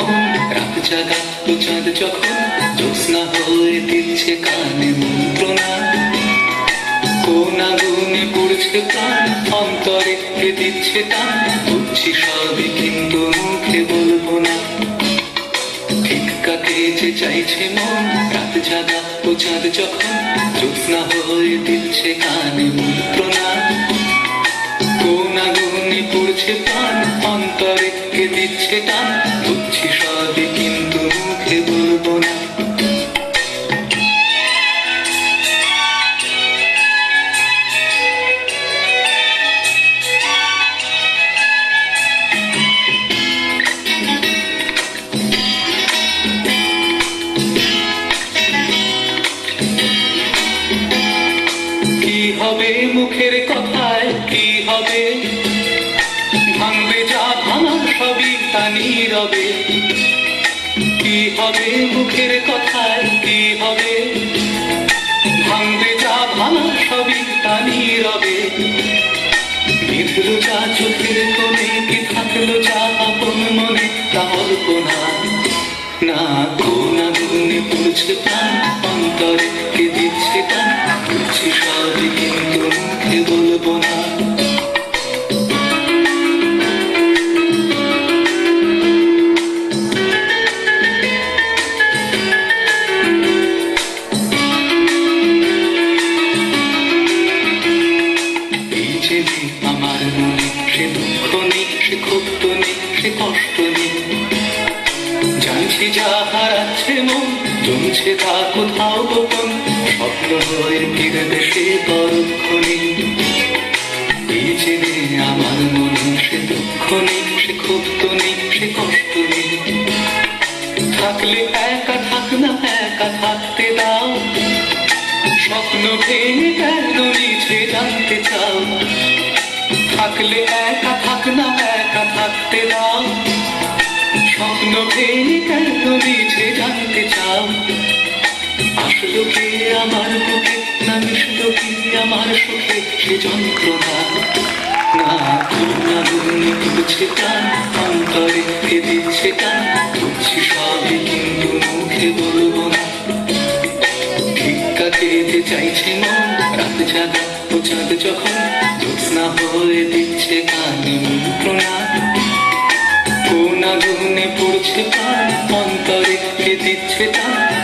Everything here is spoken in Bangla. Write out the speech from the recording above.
মন রাত জাগা তো চাঁদ যখন জ্যোৎস্না হয়ে দিচ্ছে কানে মন্ত্রণা কোন আগুনে পড়ছে প্রাণ অন্তরে দিচ্ছে টান বুঝছি সবই কিন্তু মুখে বলব না ঠিক কাকে যে চাইছে মন রাত জাগা ও চাঁদ যখন জ্যোৎস্না হয়ে দিচ্ছে কানে মন্ত্রণা কোন আগুনে পড়ছে প্রাণ অন্তরে কে দিচ্ছে টান, বুঝছি সবই কিন্তু মুখে বলব না। হবে মুখের কথায়? কি হবে? ভাঙবে যা ভাঙা সবই তা নীরবে। কি হবে মুখের কথায়, কি হবে? ভাঙবে যা ভাঙা সবই তা নীরবে। বিধলো যা চোখের কোণে, কি থাকল যা আপন মনে, তা অল্প না। না কোন আগুনে আমার মনে সে দুঃখ নেই সে ক্ষুব্ধ নেই সে কষ্ট নেই জানছি যা হারাচ্ছে মন, জমছে তা কোথাও গোপন। স্বপ্ন হয়ে ফিরবে সে পরক্ষণে। আমার মনে সে দুঃখ নেই সে ক্ষুব্ধ নেই সে কষ্ট নেই থাকলে একা থাক না, একা থাকতে দাও। স্বপ্ন ভেঙে কেন নিচে জানতে চাও। থাকলে একা থাক না একা থাকতে দাও স্বপ্ন ভেঙে কেন নিচে জানতে চাও আসলো কি আমার বুকে না মিশলো কি আমার সুখে সে যন্ত্রণা না গুণে করছে প্রাণ অন্তরে দিচ্ছে টান চাইছে মন, রাত জাগা ও চাঁদ যখন জ্যোৎস্না হয়ে দিচ্ছে কানে মন্ত্রণা কোন আগুনে পড়ছে পান অন্তরে কে দিচ্ছে টান